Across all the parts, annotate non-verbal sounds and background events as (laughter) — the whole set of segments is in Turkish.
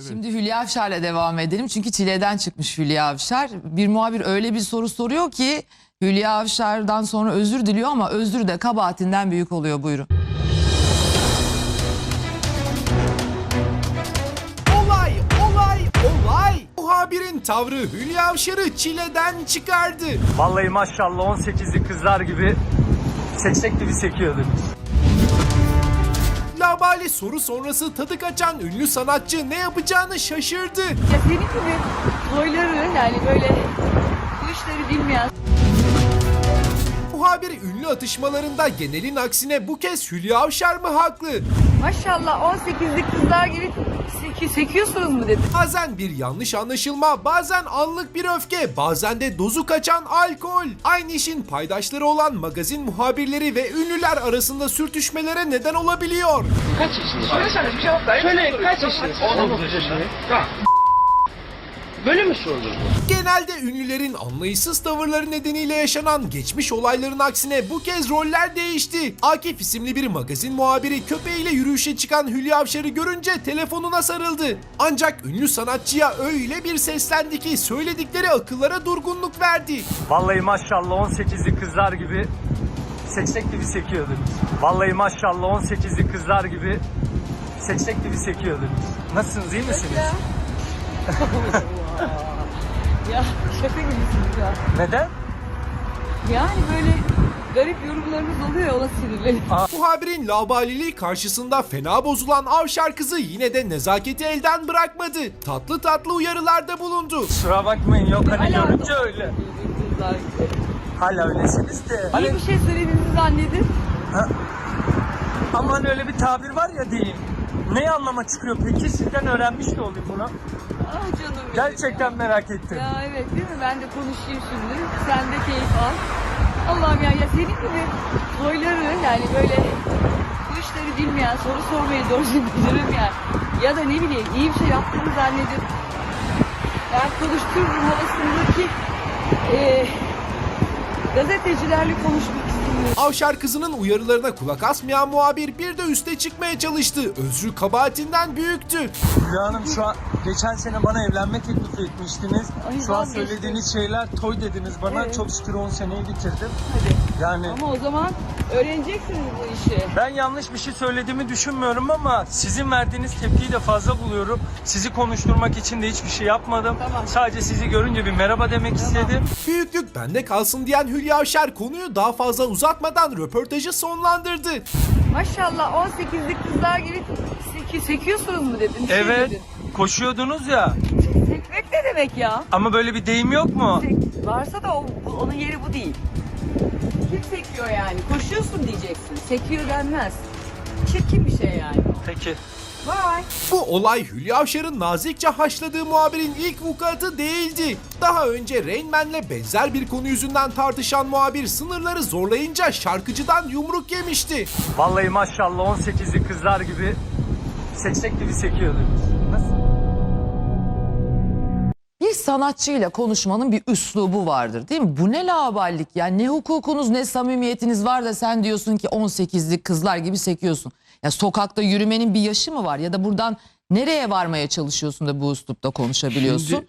Şimdi Hülya Avşar'la devam edelim. Çünkü çileden çıkmış Hülya Avşar. Bir muhabir öyle bir soru soruyor ki Hülya Avşar'dan sonra özür diliyor ama özür de kabahatinden büyük oluyor. Buyurun. Olay, olay, olay. Muhabirin tavrı Hülya Avşar'ı çileden çıkardı. Vallahi maşallah 18'li kızlar gibi seçecek gibi sekiyorduk. Soru sonrası tadı kaçan ünlü sanatçı ne yapacağını şaşırdı. Ya senin gibi boyları yani böyle bu işleri bilmeyen Muhabir ünlü atışmalarında genelin aksine bu kez Hülya Avşar mı haklı? maşallah 18'lik kızlar gibi seki, sekiyorsunuz mu dedi. Bazen bir yanlış anlaşılma, bazen anlık bir öfke, bazen de dozu kaçan alkol. Aynı işin paydaşları olan magazin muhabirleri ve ünlüler arasında sürtüşmelere neden olabiliyor. Kaç yaşındasın? Söylesene bir cevap ver. Söyle kaç yaşındasın? 19 yaşındayım. Böyle mi sordun? Genelde ünlülerin anlayışsız tavırları nedeniyle yaşanan geçmiş olayların aksine bu kez roller değişti. Akif isimli bir magazin muhabiri köpeğiyle yürüyüşe çıkan Hülya Avşar'ı görünce telefonuna sarıldı. Ancak ünlü sanatçıya öyle bir seslendi ki söyledikleri akıllara durgunluk verdi. Vallahi maşallah 18'li kızlar gibi seçecek gibi sekiyorduk. Vallahi maşallah 18'li kızlar gibi seçecek gibi sekiyorduk. Nasılsınız iyi misiniz? (laughs) Ya şaka gibisiniz ya. Neden? Yani böyle garip yorumlarınız oluyor ya ona sinirlenip. Muhabirin labaliliği karşısında fena bozulan Avşar kızı yine de nezaketi elden bırakmadı. Tatlı tatlı uyarılarda bulundu. Kusura bakmayın yok hani Hala- görünce öyle. Hala öylesiniz de. İyi Hani bir şey söylediğinizi zannedip aman öyle bir tabir var ya diyeyim. Neyi anlama çıkıyor peki? Sizden öğrenmiş de olayım bunu. ah canım benim Gerçekten merak ettim. Ya. evet değil mi? Ben de konuşayım şimdi. Sen de keyif al. Allah'ım ya, ya senin gibi boyları yani böyle bu işleri bilmeyen, soru sormayı doğru bilirim yani. Ya da ne bileyim iyi bir şey yaptığını zannedip ben konuştururum havasındaki eee gazetecilerle konuşmak. Avşar kızının uyarılarına kulak asmayan muhabir bir de üste çıkmaya çalıştı. Özrü kabahatinden büyüktü. Hülya Hanım şu an geçen sene bana evlenme teklif etmiştiniz. Şu an vazgeçtim. söylediğiniz şeyler toy dediniz bana. Evet. Çok şükür 10 seneyi bitirdim. Hadi. Yani Ama o zaman öğreneceksiniz bu işi. ben yanlış bir şey söylediğimi düşünmüyorum ama sizin verdiğiniz tepkiyi de fazla buluyorum. Sizi konuşturmak için de hiçbir şey yapmadım. Tamam. Sadece sizi görünce bir merhaba demek istedim. Büyüklük bende kalsın diyen Hülya Avşar konuyu daha fazla uzatmadan röportajı sonlandırdı. Maşallah 18'lik kızlar gibi seki, sekiyorsunuz mu dedin? Bir şey Evet. dedin. Koşuyordunuz ya. Sekmek ne demek ya? Ama böyle bir deyim yok mu? Sek- varsa da o, bu- onun yeri bu değil. Kim sekiyor yani? Koşuyorsun diyeceksin. Sekiyor denmez. Çirkin bir şey yani. Peki. Vay. Bu olay Hülya Avşar'ın nazikçe haşladığı muhabirin ilk vukuatı değildi. Daha önce Rain Man'le benzer bir konu yüzünden tartışan muhabir sınırları zorlayınca şarkıcıdan yumruk yemişti. Vallahi maşallah 18'li kızlar gibi seçecek gibi sekiyorduk. Nasıl? Bir sanatçıyla konuşmanın bir üslubu vardır değil mi? Bu ne laballik ya ne hukukunuz ne samimiyetiniz var da sen diyorsun ki 18'lik kızlar gibi sekiyorsun. Ya sokakta yürümenin bir yaşı mı var ya da buradan nereye varmaya çalışıyorsun da bu üslupta konuşabiliyorsun? Şimdi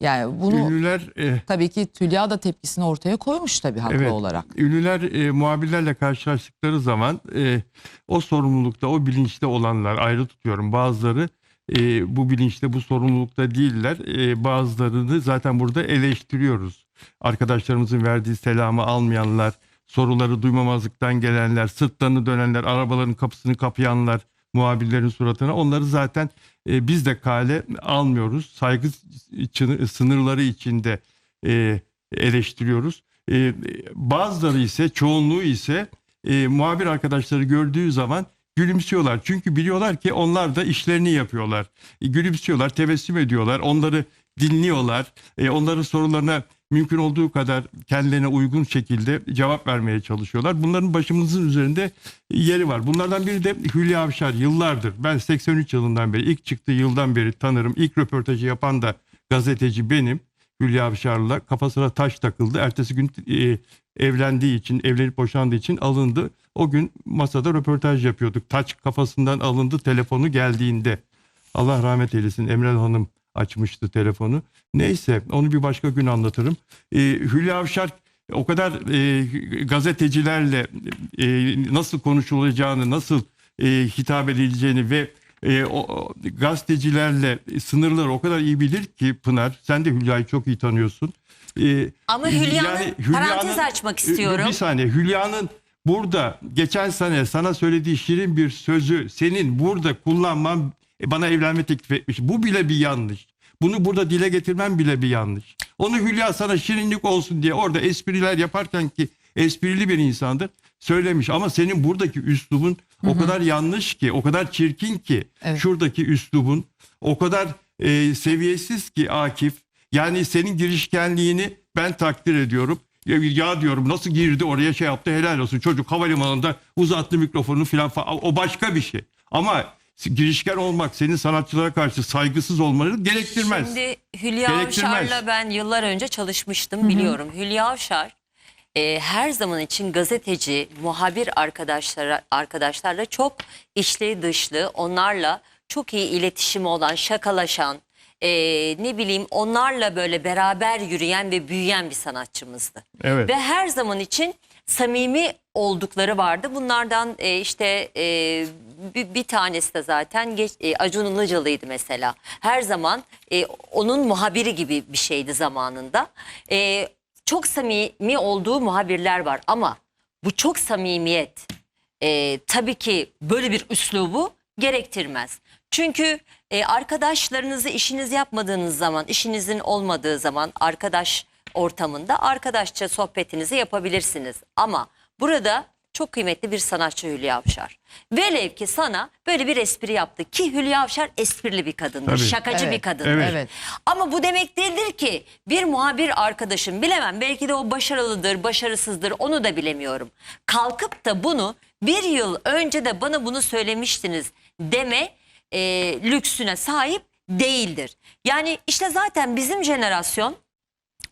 yani bunu Ünlüler e, tabii ki Tülya da tepkisini ortaya koymuş tabii haklı evet, olarak. ünlüler e, muhabirlerle karşılaştıkları zaman e, o sorumlulukta, o bilinçte olanlar ayrı tutuyorum. Bazıları e, bu bilinçte, bu sorumlulukta değiller. E, bazılarını zaten burada eleştiriyoruz. Arkadaşlarımızın verdiği selamı almayanlar, soruları duymamazlıktan gelenler, sırtlarını dönenler, arabaların kapısını kapayanlar, muhabirlerin suratına onları zaten e, biz de kale almıyoruz. Saygı sınırları içinde e, eleştiriyoruz. E, bazıları ise çoğunluğu ise e, muhabir arkadaşları gördüğü zaman gülümsüyorlar. Çünkü biliyorlar ki onlar da işlerini yapıyorlar. E, gülümsüyorlar, tebessüm ediyorlar, onları dinliyorlar. E, onların sorularına mümkün olduğu kadar kendilerine uygun şekilde cevap vermeye çalışıyorlar. Bunların başımızın üzerinde yeri var. Bunlardan biri de Hülya Avşar yıllardır. Ben 83 yılından beri ilk çıktığı yıldan beri tanırım. İlk röportajı yapan da gazeteci benim. Hülya Avşar'la kafasına taş takıldı. Ertesi gün e, evlendiği için, evlenip boşandığı için alındı. O gün masada röportaj yapıyorduk. Taç kafasından alındı telefonu geldiğinde. Allah rahmet eylesin Emrel Hanım açmıştı telefonu. Neyse onu bir başka gün anlatırım. Ee, Hülya Avşar o kadar e, gazetecilerle e, nasıl konuşulacağını, nasıl e, hitap edileceğini ve e, o, gazetecilerle sınırları o kadar iyi bilir ki Pınar. Sen de Hülya'yı çok iyi tanıyorsun. E, Ama Hülya'nın parantez açmak istiyorum. Bir saniye Hülya'nın burada geçen sene sana söylediği şirin bir sözü senin burada kullanman e, bana evlenme teklif etmiş. Bu bile bir yanlış. Bunu burada dile getirmem bile bir yanlış. Onu Hülya sana şirinlik olsun diye orada espriler yaparken ki esprili bir insandır söylemiş. Ama senin buradaki üslubun o kadar yanlış ki, o kadar çirkin ki Evet. şuradaki üslubun o kadar e, seviyesiz ki Akif. Yani senin girişkenliğini ben takdir ediyorum. Ya, ya diyorum nasıl girdi oraya şey yaptı helal olsun. Çocuk havalimanında uzattı mikrofonu falan, falan. O başka bir şey. Ama girişken olmak senin sanatçılara karşı saygısız olmanı gerektirmez. Şimdi Hülya Gerektirmez. Avşar'la ben yıllar önce çalışmıştım biliyorum. Hülya Avşar e, her zaman için gazeteci, muhabir arkadaşlara arkadaşlarla çok içli dışlı, onlarla çok iyi iletişimi olan, şakalaşan, e, ne bileyim onlarla böyle beraber yürüyen ve büyüyen bir sanatçımızdı. Evet. Ve her zaman için samimi oldukları vardı. Bunlardan e, işte e, bir, bir tanesi de zaten geç, e, Acun Ilıcalı'ydı mesela. Her zaman e, onun muhabiri gibi bir şeydi zamanında. E, çok samimi olduğu muhabirler var ama bu çok samimiyet e, tabii ki böyle bir üslubu gerektirmez. Çünkü e, arkadaşlarınızı işiniz yapmadığınız zaman, işinizin olmadığı zaman arkadaş ortamında arkadaşça sohbetinizi yapabilirsiniz. Ama burada çok kıymetli bir sanatçı Hülya Avşar. Velev ki sana böyle bir espri yaptı ki Hülya Avşar esprili bir kadındır, Tabii. şakacı Evet, bir kadındır. evet. Evet. Ama bu demek değildir ki bir muhabir arkadaşım bilemem belki de o başarılıdır, başarısızdır onu da bilemiyorum. Kalkıp da bunu bir yıl önce de bana bunu söylemiştiniz deme e, lüksüne sahip değildir. Yani işte zaten bizim jenerasyon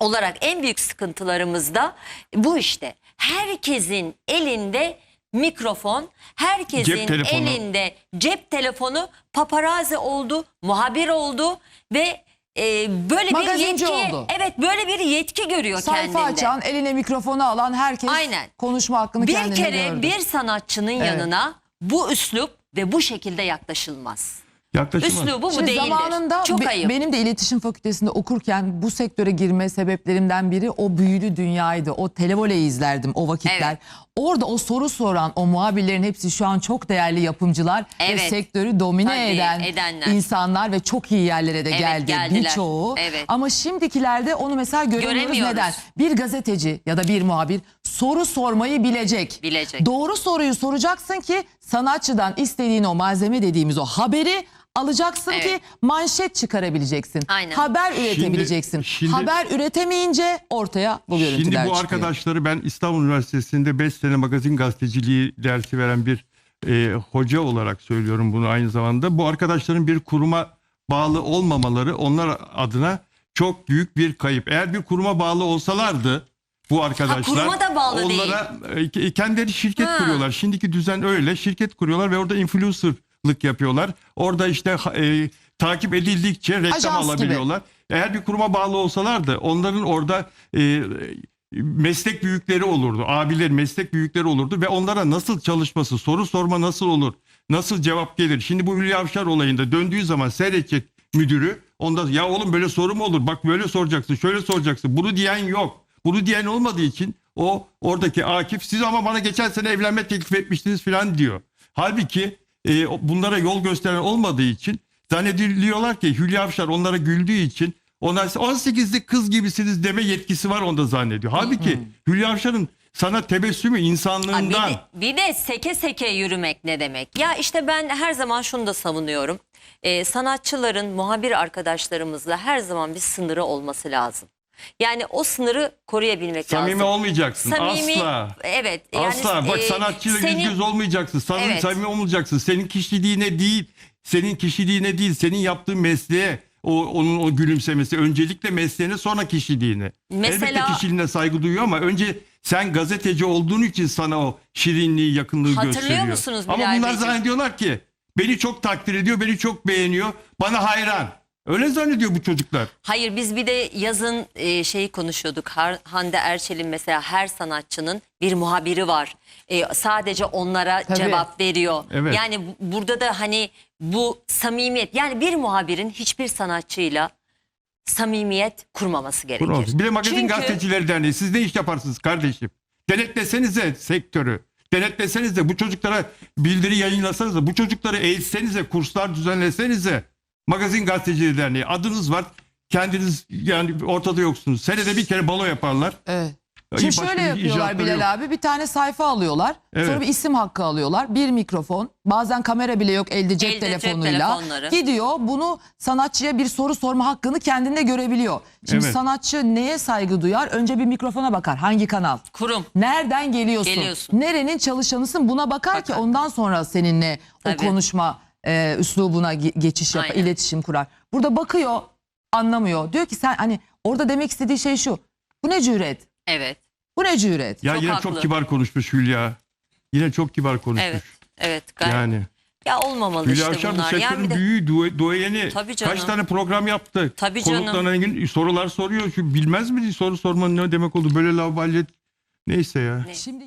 olarak en büyük sıkıntılarımız da bu işte. Herkesin elinde mikrofon, herkesin Cep elinde cep telefonu paparazzi oldu, muhabir oldu ve e, böyle bir Magazinci yetki oldu. evet böyle bir yetki görüyor Sayfa kendinde. açan, eline mikrofonu alan herkes Aynen. konuşma hakkını bir kendine kere gördü. bir sanatçının Evet. yanına bu üslup ve bu şekilde yaklaşılmaz. Yaklaşımı. Üslubu bu Şimdi değildir. zamanında Çok be- ayıp. benim de iletişim fakültesinde okurken bu sektöre girme sebeplerimden biri o büyülü dünyaydı. O televoleyi izlerdim o vakitler. Evet. Orada o soru soran o muhabirlerin hepsi şu an çok değerli yapımcılar ve Evet. sektörü domine Tabii, eden edenler. insanlar ve çok iyi yerlere de Evet, geldi geldiler. birçoğu. Evet. Ama şimdikilerde onu mesela göremiyoruz. Göremiyoruz. Neden? Bir gazeteci ya da bir muhabir soru sormayı bilecek. Bilecek. Doğru soruyu soracaksın ki sanatçıdan istediğin o malzeme dediğimiz o haberi alacaksın Evet. ki manşet çıkarabileceksin. Aynen. Haber üretebileceksin. şimdi- Haber üretemeyince ortaya bu görüntüler Şimdi bu çıkıyor. arkadaşları ben İstanbul Üniversitesi'nde 5 sene magazin gazeteciliği dersi veren bir e, hoca olarak söylüyorum bunu aynı zamanda. Bu arkadaşların bir kuruma bağlı olmamaları onlar adına çok büyük bir kayıp. Eğer bir kuruma bağlı olsalardı bu arkadaşlar kuruma da bağlı onlara e, kendileri şirket Ha. kuruyorlar. Şimdiki düzen öyle. Şirket kuruyorlar ve orada influencerlık yapıyorlar. Orada işte e, takip edildikçe reklam Ajans gibi. alabiliyorlar. Eğer bir kuruma bağlı olsalardı onların orada e, meslek büyükleri olurdu. Abiler meslek büyükleri olurdu ve onlara nasıl çalışması, soru sorma nasıl olur, nasıl cevap gelir. Şimdi bu Hülya Avşar olayında döndüğü zaman seyredecek müdürü onda ya oğlum böyle soru mu olur? Bak böyle soracaksın, şöyle soracaksın. Bunu diyen yok. Bunu diyen olmadığı için o oradaki Akif siz ama bana geçen sene evlenme teklif etmiştiniz falan diyor. Halbuki e, bunlara yol gösteren olmadığı için zannediliyorlar ki Hülya Avşar onlara güldüğü için onlar 18'lik kız gibisiniz deme yetkisi var onda zannediyor. Halbuki Hülya Avşar'ın sana tebessümü Aa, insanlığından Bir de, bir de seke seke yürümek ne demek? Ya işte ben her zaman şunu da savunuyorum. Ee, sanatçıların, muhabir arkadaşlarımızla her zaman bir sınırı olması lazım. Yani o sınırı koruyabilmek samimi lazım. olmayacaksın. Asla. Evet. Yani, Asla. Bak e, sanatçıyla senin- yüz göz olmayacaksın. Samimi, Evet. samimi olmayacaksın. Senin kişiliğine değil, senin kişiliğine değil, senin yaptığın mesleğe o onun o gülümsemesi. Öncelikle mesleğine sonra kişiliğine. Mesela- Elbette kişiliğine saygı duyuyor ama önce sen gazeteci olduğun için sana o şirinliği, yakınlığı Hatırlıyor gösteriyor. musunuz Ama Bilal bunlar Beyciğim? zannediyorlar ki Beni çok takdir ediyor, beni çok beğeniyor. Bana hayran. Öyle zannediyor bu çocuklar. Hayır biz bir de yazın e, şeyi konuşuyorduk. Har- Hande Erçel'in mesela her sanatçının bir muhabiri var. E, sadece onlara Tabii. cevap veriyor. Evet. Yani bu- burada da hani bu samimiyet yani bir muhabirin hiçbir sanatçıyla samimiyet kurmaması gerekir. Kurulmuş. Bir de Magazin Çünkü- Gazetecileri Derneği. Siz ne iş yaparsınız kardeşim? Denetlesenize sektörü. Denetlesenize bu çocuklara bildiri yayınlasanıza. Bu çocukları eğitsenize, kurslar düzenlesenize. Magazin Gazetecileri Derneği adınız var. Kendiniz yani ortada yoksunuz. Senede bir kere balo yaparlar. Evet. Şimdi başka şöyle yapıyorlar Bilal yok. abi bir tane sayfa alıyorlar. Evet. Sonra bir isim hakkı alıyorlar. Bir mikrofon. Bazen kamera bile yok elde cep Elde cep telefonuyla. telefonları. Gidiyor bunu sanatçıya bir soru sorma hakkını kendinde görebiliyor. Şimdi Evet. sanatçı neye saygı duyar? Önce bir mikrofona bakar. Hangi kanal? Kurum. Nereden geliyorsun? Geliyorsun. Nerenin çalışanısın? Buna bakar, ki Bakar. ondan sonra seninle Tabii. o konuşma e, üslubuna ge- geçiş yapar, Aynen. iletişim kurar. Burada bakıyor, anlamıyor. Diyor ki sen hani orada demek istediği şey şu. Bu ne cüret? Evet. Bu ne cüret? Ya Çok yine haklı. çok kibar konuşmuş Hülya. Yine çok kibar konuşmuş. Evet. Evet. Gayet. Yani Ya olmamalı Hülya işte Avşar bu bunlar. sektörün Yani bir de büyüğü, due- duayeni. Tabii canım. Kaç tane program yaptı. Tabii canım. Konuklarına ilgili sorular soruyor. Şu bilmez mi soru sormanın ne demek oldu? Böyle lavaballiyet. Neyse ya. Şimdi